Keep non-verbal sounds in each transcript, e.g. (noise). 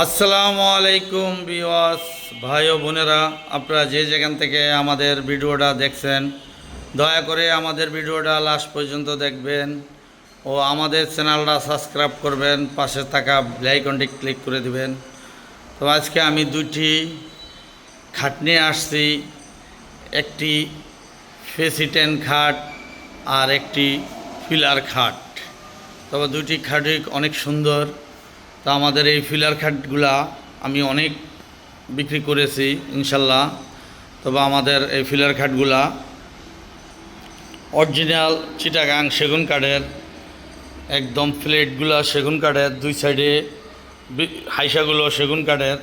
আসসালামু আলাইকুম বিওয়াস ভাই ও বোনেরা, আপনারা যে যেখান থেকে আমাদের ভিডিওটা দেখছেন, দয়া করে আমাদের ভিডিওটা লাস্ট পর্যন্ত দেখবেন ও আমাদের চ্যানেলটা সাবস্ক্রাইব করবেন, পাশে থাকা আইকনটি ক্লিক করে দিবেন। তো আজকে আমি দুটি খাট নিয়ে আসছি, একটি ফেসিটেন খাট আর একটি ফিলার খাট। তবে দুটি খাটই অনেক সুন্দর। তো আমাদের এই ফিলার খাটগুলা আমি অনেক বিক্রি করেছি, ইনশাল্লাহ। তবে আমাদের এই ফিলার খাটগুলা অরিজিনাল চিটাগাং সেগুন কাঠের, একদম প্লেটগুলো সেগুন কাঠের, দুই সাইডে হাইসাগুলো সেগুন কাঠের,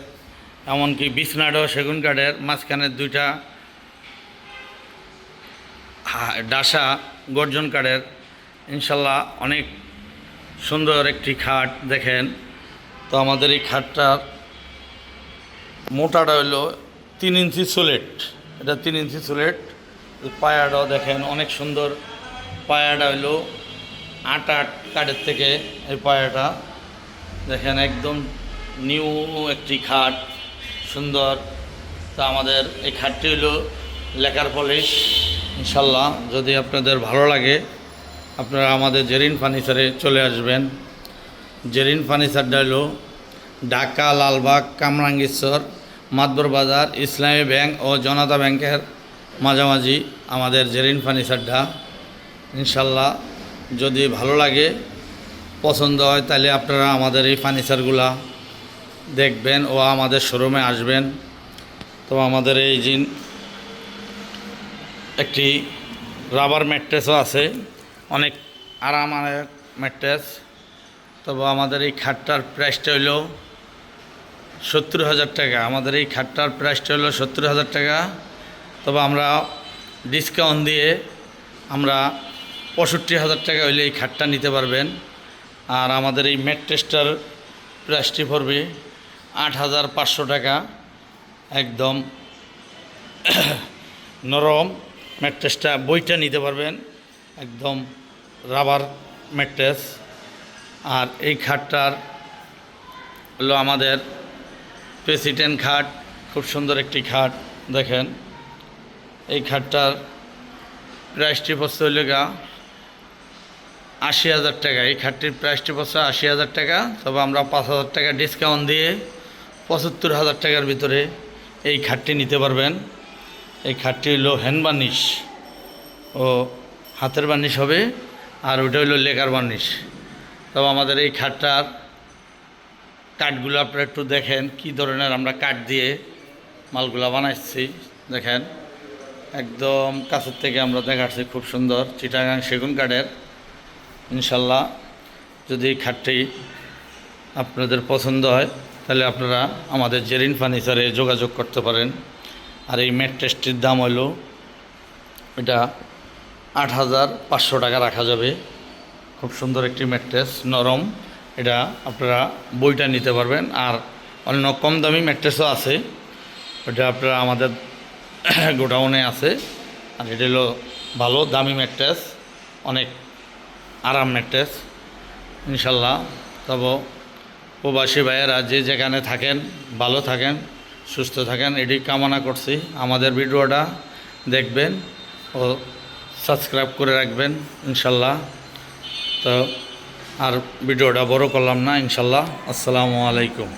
এমনকি বিছনাটাও সেগুন কাঠের মাঝখানের দুইটা ডাসা গর্জন কাঠের। ইনশাল্লাহ অনেক সুন্দর একটি খাট, দেখেন। তো আমাদের এই খাটটার মোটাটা হলো তিন ইঞ্চি সোলেট। এটা তিন ইঞ্চি সোলেট। পায়াটাও দেখেন অনেক সুন্দর। পায়াটা হলো আট আট কাঠের থেকে এই পায়াটা। দেখেন একদম নিউ একটি খাট, সুন্দর। তা আমাদের এই খাটটি হলো লেখার পলিশ, ইনশাল্লাহ। যদি আপনাদের ভালো লাগে, আপনারা আমাদের জেরিন ফার্নিচারে চলে আসবেন। জেরিন ফার্নিচারটা হলো ঢাকা, লালবাগ, কামরাঙ্গীশ্বর, মাতবর বাজার, ইসলামী ব্যাংক ও জনতা ব্যাংকের মাঝামাঝি আমাদের জেরিন ফার্নিচারটা। ইনশাল্লাহ যদি ভালো লাগে, পছন্দ হয়, তাহলে আপনারা আমাদের এই ফার্নিচারগুলা দেখবেন ও আমাদের শোরুমে আসবেন। তো আমাদের এই জিন একটি রাবার ম্যাট্রেসও আছে, অনেক আরামায়ক ম্যাট্রেস। তবে আমাদের এই খাটটার প্রাইসটা হইল সত্তর হাজার টাকা। আমাদের এই খাটটার প্রাইসটা হলো সত্তর হাজার টাকা। তবে আমরা ডিসকাউন্ট দিয়ে আমরা পঁয়ষট্টি হাজার টাকা হইলে এই খাটটা নিতে পারবেন। আর আমাদের এই ম্যাট্রেসটার প্রাইসটি পড়বে আট হাজার পাঁচশো টাকা। একদম নরম ম্যাট্রেসটা বইটা নিতে পারবেন। একদম রাবার ম্যাট্রেস আর এই খাটটার হলো আমাদের প্রেসিডেন্ট খাট, খুব সুন্দর একটি খাট, দেখেন। এই খাটটার প্রাইসটি পড়ছে হইল গা আশি হাজার টাকা। এই খাটটির প্রাইসটি পড়ছে আশি হাজার টাকা, তবে আমরা পাঁচ হাজার টাকা ডিসকাউন্ট দিয়ে পঁচাত্তর হাজার টাকার ভিতরে এই খাটটি নিতে পারবেন। এই খাটটি হলো হ্যান্ড বার্নিশ ও হাতের বার্নিশ হবে, আর ওটা হলো লেকার বার্নিশ। তবে আমাদের এই খাটটার কাঠগুলো আপনারা একটু দেখেন, কি ধরনের আমরা কাঠ দিয়ে মালগুলা বানাচ্ছি দেখেন, একদম কাছের থেকে আমরা দেখাচ্ছি, খুব সুন্দর চিটাগাং সেগুন কাঠের। ইনশাল্লাহ যদি এই খাটটি আপনাদের পছন্দ হয়, তাহলে আপনারা আমাদের জেরিন ফার্নিচারে যোগাযোগ করতে পারেন। আর এই ম্যাট্রেসটির দাম হলো, এটা আট হাজার পাঁচশো টাকা রাখা যাবে। খুব সুন্দর একটি ম্যাট্রেস নরম। এটা আপনারা বইটা নিতে পারবেন। আর অন্য কম দামি ম্যাট্রেসও আছে। ওটা আপনারা আমাদের (coughs) গোডাউনে আছে। আর এটা হলো ভালো দামি ম্যাট্রেস অনেক আরাম ম্যাট্রেস ইনশাল্লাহ। তবে প্রবাসী ভাইয়েরা যে যেখানে থাকেন, ভালো থাকেন, সুস্থ থাকেন, এটি কামনা করছি। আমাদের ভিডিওটা দেখবেন ও সাবস্ক্রাইব করে রাখবেন, ইনশাল্লাহ। তো আর ভিডিওটা বড় করলাম না ইনশাল্লাহ। আসসালামু আলাইকুম।